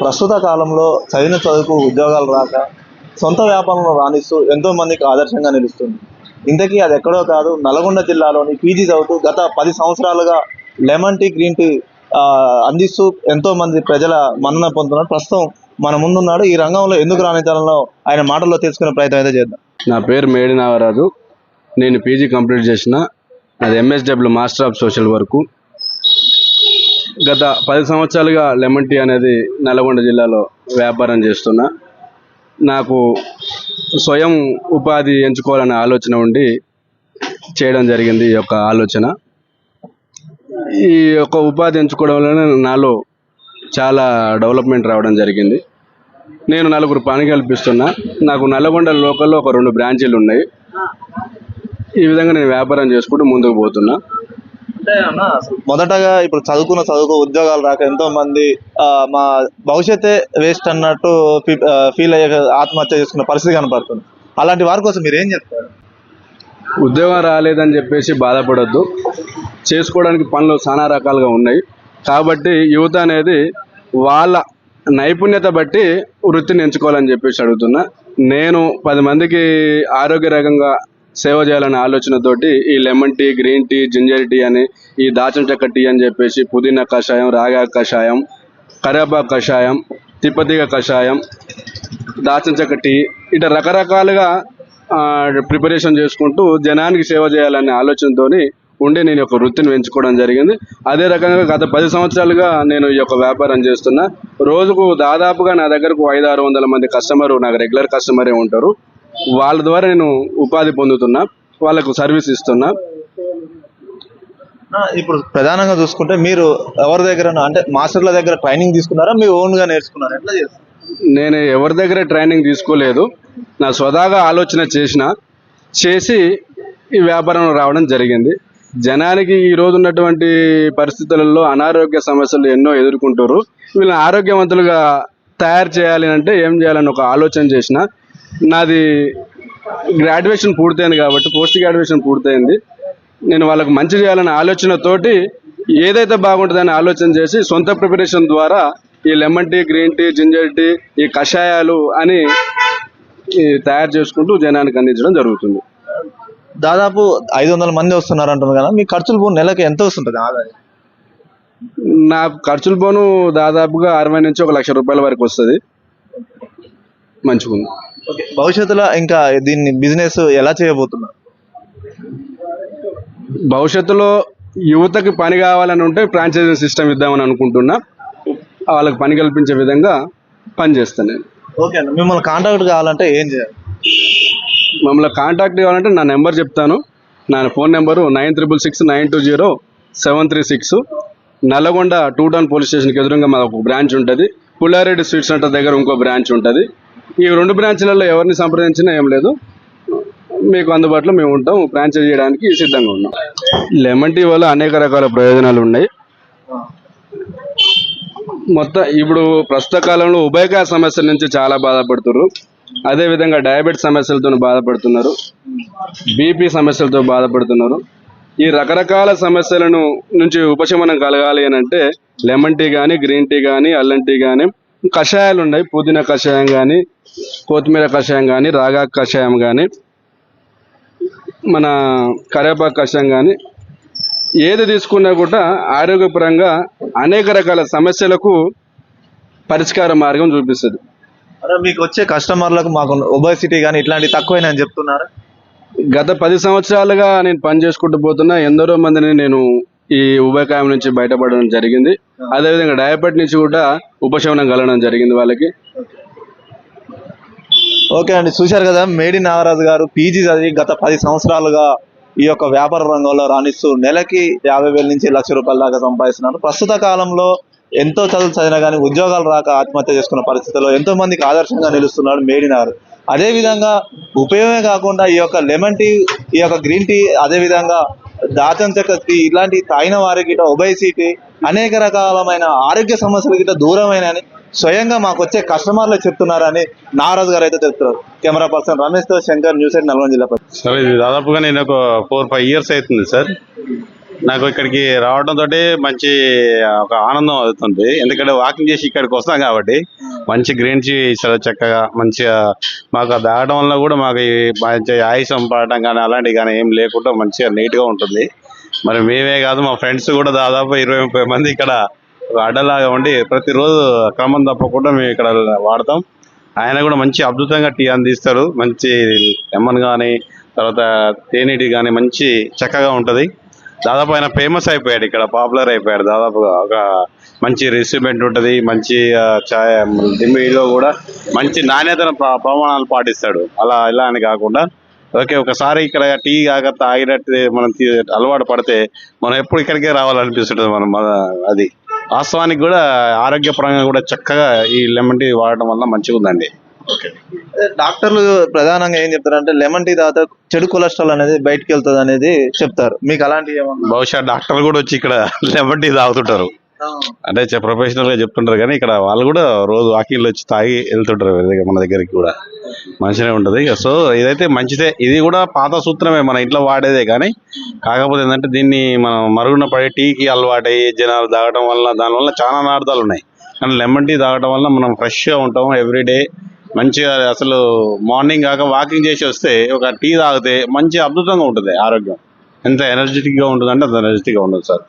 ప్రస్తుత కాలంలో చదివిన చదువుకు ఉద్యోగాలు రాక సొంత వ్యాపారంలో రాణిస్తూ ఎంతో మందికి ఆదర్శంగా నిలుస్తుంది. ఇంతకీ అది ఎక్కడో కాదు నల్గొండ జిల్లాలోని పీజీ చదువుతూ గత పది సంవత్సరాలుగా లెమన్ టీ గ్రీన్ టీ అందిస్తూ ఎంతో మంది ప్రజల మన్నన పొందుతున్నారు. ప్రస్తుతం మన ముందున్నాడు. ఈ రంగంలో ఎందుకు రాణించాలలో ఆయన మాటల్లో తెలుసుకునే ప్రయత్నం అయితే చేద్దాం. నా పేరు మేడి నాగరాజు నేను పీజీ కంప్లీట్ చేసిన. నాది MSW master of social work. గత పది సంవత్సరాలుగా లెమన్ టీ అనేది నల్గొండ జిల్లాలో వ్యాపారం చేస్తున్నా. నాకు స్వయం ఉపాధి ఎంచుకోవాలనే ఆలోచన ఉండి చేయడం జరిగింది ఈ యొక్క ఆలోచన. ఈ యొక్క ఉపాధి ఎంచుకోవడం వలన నాలో చాలా డెవలప్మెంట్ రావడం జరిగింది. నేను నలుగురు పని కల్పిస్తున్నా నాకు నల్గొండ లోకల్లో ఒక రెండు బ్రాంచీలు ఉన్నాయి. ఈ విధంగా నేను వ్యాపారం చేసుకుంటూ ముందుకు పోతున్నా. అంటే అన్న మొదటగా ఇప్పుడు చదువుకున్న చదువుకు ఉద్యోగాలు రాక ఎంతో మంది మా భవిష్యత్తే వేస్ట్ అన్నట్టు ఫీల్ అయ్యే ఆత్మహత్య చేసుకున్న పరిస్థితి కనపడుతుంది. అలాంటి వారి కోసం మీరు ఏం చెప్తారు? ఉద్యోగం రాలేదని చెప్పేసి బాధపడొద్దు. చేసుకోవడానికి పనులు చాలా రకాలుగా ఉన్నాయి. కాబట్టి యువత అనేది వాళ్ళ నైపుణ్యత బట్టి వృత్తిని ఎంచుకోవాలని చెప్పేసి అడుగుతున్నా. నేను పది మందికి ఆరోగ్యరకంగా సేవ చేయాలనే ఆలోచనతోటి ఈ lemon tea green tea ginger tea అని ఈ దాచం చెక్క టీ అని చెప్పేసి పుదీనా కషాయం రాగా కషాయం కరేపాకు కషాయం తిప్పతీగ కషాయం దాచం చెక్క టీ ఇట్లా రకరకాలుగా ప్రిపరేషన్ చేసుకుంటూ జనానికి సేవ చేయాలనే ఆలోచనతోని ఉండి నేను ఒక వృత్తిని పెంచుకోవడం జరిగింది. అదే రకంగా గత పది సంవత్సరాలుగా నేను ఈ యొక్క వ్యాపారం చేస్తున్నా. రోజుకు దాదాపుగా నా దగ్గరకు ఐదు ఆరు వందల మంది కస్టమర్ నాకు రెగ్యులర్ కస్టమరే ఉంటారు. వాళ్ళ ద్వారా నేను ఉపాధి పొందుతున్నా వాళ్ళకు సర్వీస్ ఇస్తున్నా. ఇప్పుడు ప్రధానంగా చూసుకుంటే మీరు ఎవరి దగ్గర అంటే మాస్టర్ల దగ్గర ట్రైనింగ్ తీసుకున్నారా? మీ ఓన్గా నేర్చుకున్నారా? ఎట్లా చేస్తారు? నేను ఎవరి దగ్గర ట్రైనింగ్ తీసుకోలేదు. నా స్వతహాగా ఆలోచన చేసిన చేసి ఈ వ్యాపారంలో రావడం జరిగింది. జనానికి ఈ రోజు ఉన్నటువంటి పరిస్థితులలో అనారోగ్య సమస్యలు ఎన్నో ఎదుర్కొంటారు వీళ్ళని ఆరోగ్యవంతులుగా తయారు చేయాలి అంటే ఏం చేయాలని ఒక ఆలోచన చేసిన నాది గ్రాడ్యుయేషన్ పూర్తయింది కాబట్టి పోస్ట్ గ్రాడ్యుయేషన్ పూర్తయింది. నేను వాళ్ళకు మంచి చేయాలనే ఆలోచనతోటి ఏదైతే బాగుంటుందని ఆలోచన చేసి సొంత ప్రిపరేషన్ ద్వారా ఈ lemon tea green tea ginger tea ఈ కషాయాలు అని తయారు చేసుకుంటూ జనానికి అందించడం జరుగుతుంది. దాదాపు ఐదు వందల మంది వస్తున్నారు అంటున్నారు కదా మీ ఖర్చులు పోను నెలకి ఎంత వస్తుంటుంది ఆదాయం? నాకు ఖర్చులు పోను దాదాపుగా అరవై నుంచి ఒక లక్ష రూపాయల వరకు వస్తుంది. మంచిగుంది ఓకే భవిష్యత్తులో ఇంకా దీన్ని బిజినెస్ ఎలా చేయబోతున్నారు? భవిష్యత్తులో యువతకి పని కావాలని ఉంటే ఫ్రాంచైజీ సిస్టమ్ ఇద్దామని అనుకుంటున్నా. వాళ్ళకి పని కల్పించే విధంగా పని చేస్తాను నేను. ఓకే అండి మిమ్మల్ని కాంటాక్ట్ కావాలంటే ఏం చేయాలి? మమ్మల్ని కాంటాక్ట్ కావాలంటే నా నెంబర్ చెప్తాను. నా phone number nine triple six nine two zero seven three six. Nalgonda two town police స్టేషన్కి ఎదురుగా మాకు ఒక బ్రాంచ్ ఉంటుంది. పుల్లారెడ్డి స్వీట్ సెంటర్ దగ్గర ఇంకో బ్రాంచ్ ఉంటుంది. ఈ రెండు బ్రాంచ్లలో ఎవరిని సంప్రదించినా ఏం లేదు. మీకు అందుబాటులో మేము ఉంటాం. ఫ్రాంచైజ్ చేయడానికి సిద్ధంగా ఉన్నాం. లెమన్ టీ వల్ల అనేక రకాల ప్రయోజనాలు ఉన్నాయి. మొత్తం ఇప్పుడు ప్రస్తుత కాలంలో ఉభయకాయ సమస్యల నుంచి చాలా బాధపడుతున్నారు అదేవిధంగా డయాబెటీస్ సమస్యలతో బాధపడుతున్నారు. బీపీ సమస్యలతో బాధపడుతున్నారు. ఈ రకరకాల సమస్యలను నుంచి ఉపశమనం కలగాలి అని అంటే లెమన్ టీ కానీ గ్రీన్ టీ కానీ అల్లం టీ కానీ కషాయాలు ఉన్నాయి. పుదీనా కషాయం కానీ కొత్తిమీర కషాయం కానీ రాగా కషాయం కానీ మన కరేపాకు కషాయం కానీ ఏది తీసుకున్నా కూడా ఆరోగ్యపరంగా అనేక రకాల సమస్యలకు పరిష్కార మార్గం చూపిస్తుంది. మీకు వచ్చే కస్టమర్లకు మాకు ఒబేసిటీ కానీ ఇట్లాంటివి తక్కువైనా అని చెప్తున్నారా? గత పది సంవత్సరాలుగా నేను పని చేసుకుంటూ పోతున్నా. ఎందరో మందిని నేను ఈ ఉభయకాయం నుంచి బయటపడడం జరిగింది. అదేవిధంగా డయాబెట్ నుంచి కూడా ఉపశమనం కలగడం జరిగింది వాళ్ళకి. ఓకే అండి చూశారు కదా మేడి నాగరాజు గారు పీజీ చదివి గత పది సంవత్సరాలుగా ఈ యొక్క వ్యాపార రంగంలో రాణిస్తూ నెలకి యాభై వేల నుంచి లక్ష రూపాయల దాకా సంపాదిస్తున్నారు. ప్రస్తుత కాలంలో ఎంతో చదువు చదివినా కానీ ఉద్యోగాలు రాక ఆత్మహత్య చేసుకున్న పరిస్థితుల్లో ఎంతో మందికి ఆదర్శంగా నిలుస్తున్నాడు మేడి అదేవిధంగా అదే విధంగా ఉపయోగమే కాకుండా ఈ యొక్క లెమన్ టీ ఈ యొక్క గ్రీన్ టీ అదే విధంగా దాచం చెక్క టీ ఇలాంటి తాగిన వారికి ఇట్లా ఒబైసిటీ అనేక రకాలమైన ఆరోగ్య సమస్యలు గిట్ట దూరమైన స్వయంగా మాకు వచ్చే కస్టమర్లు చెప్తున్నారని నారాజు గారు అయితే చెప్తున్నారు కెమెరా పర్సన్ రమేష్తో శంకర్ న్యూస్ ఎయిట్ నల్గొండ జిల్లా ప్రతినిధి. దాదాపుగా నేను ఒక ఫోర్ ఫైవ్ ఇయర్స్ అవుతుంది సార్ నాకు ఇక్కడికి రావడం తోటి మంచి ఒక ఆనందం అవుతుంది. ఎందుకంటే వాకింగ్ చేసి ఇక్కడికి వస్తాం కాబట్టి మంచి గ్రీన్ టీ ఇస్తారు చక్కగా. మంచిగా మాకు అది వల్ల కూడా మాకు మంచి ఆయుసం పడటం కానీ అలాంటివి కానీ ఏం లేకుండా మంచిగా నీట్గా ఉంటుంది. మరి మేమే కాదు మా ఫ్రెండ్స్ కూడా దాదాపు ఇరవై ముప్పై మంది ఇక్కడ ఒక అడ్డలాగా ఉండి ప్రతిరోజు క్రమం తప్పకుండా మేము ఇక్కడ వాడతాం. ఆయన కూడా మంచి అద్భుతంగా టీ అందిస్తారు. మంచి లెమన్ కానీ తర్వాత తేనెటి కానీ మంచి చక్కగా ఉంటుంది. దాదాపు ఆయన ఫేమస్ అయిపోయాడు ఇక్కడ పాపులర్ అయిపోయాడు. దాదాపుగా ఒక మంచి రెసిపెంట్ ఉంటుంది మంచి ఆ, ఛాయ్ కూడా మంచి నాణ్యతను ప్రమాణాలు పాటిస్తాడు. అలా ఇలా అని కాకుండా ఓకే ఒకసారి ఇక్కడ టీ కాక తాగినట్టు మనం తీ- అలవాటు పడితే మనం ఎప్పుడు ఇక్కడికే రావాలనిపిస్తుంటుంది మనం అది. వాస్తవానికి కూడా ఆరోగ్యపరంగా కూడా చక్కగా ఈ లెమన్ టీ వాడటం వల్ల మంచిగా ఉందండి ఓకే. డాక్టర్లు ప్రధానంగా ఏం చెప్తారంటే లెమన్ టీ తాగితే చెడు కొలెస్ట్రాల్ అనేది బయటకు వెళ్తుంది అనేది చెప్తారు. మీకు అలాంటివి ఏమన్నా? బహుశా డాక్టర్లు కూడా వచ్చి ఇక్కడ లెమన్ టీ తాగుతుంటారు. అంటే ప్రొఫెషనల్గా చెప్తుంటారు కానీ ఇక్కడ వాళ్ళు కూడా రోజు వాకింగ్ వచ్చి తాగి వెళ్తుంటారు మన దగ్గరికి కూడా. మంచిగా ఉంటది సో ఇదైతే మంచిదే. ఇది కూడా పాత సూత్రమే మన ఇంట్లో వాడేదే కానీ కాకపోతే ఏంటంటే దీన్ని మనం మరుగున పడి టీకి అలవాటై జనాలు తాగడం వల్ల దానివల్ల చాలా నార్థాలు ఉన్నాయి. కానీ లెమన్ టీ తాగడం వల్ల మనం fresh గా ఉంటాం ఎవ్రీడే మంచిగా అసలు మార్నింగ్ కాక వాకింగ్ చేసి వస్తే ఒక టీ తాగితే మంచి అద్భుతంగా ఉంటుంది ఆరోగ్యం. ఎంత ఎనర్జెటిక్గా ఉంటుంది అంటే అంత ఎనర్జెటిక్గా ఉంటుంది సార్.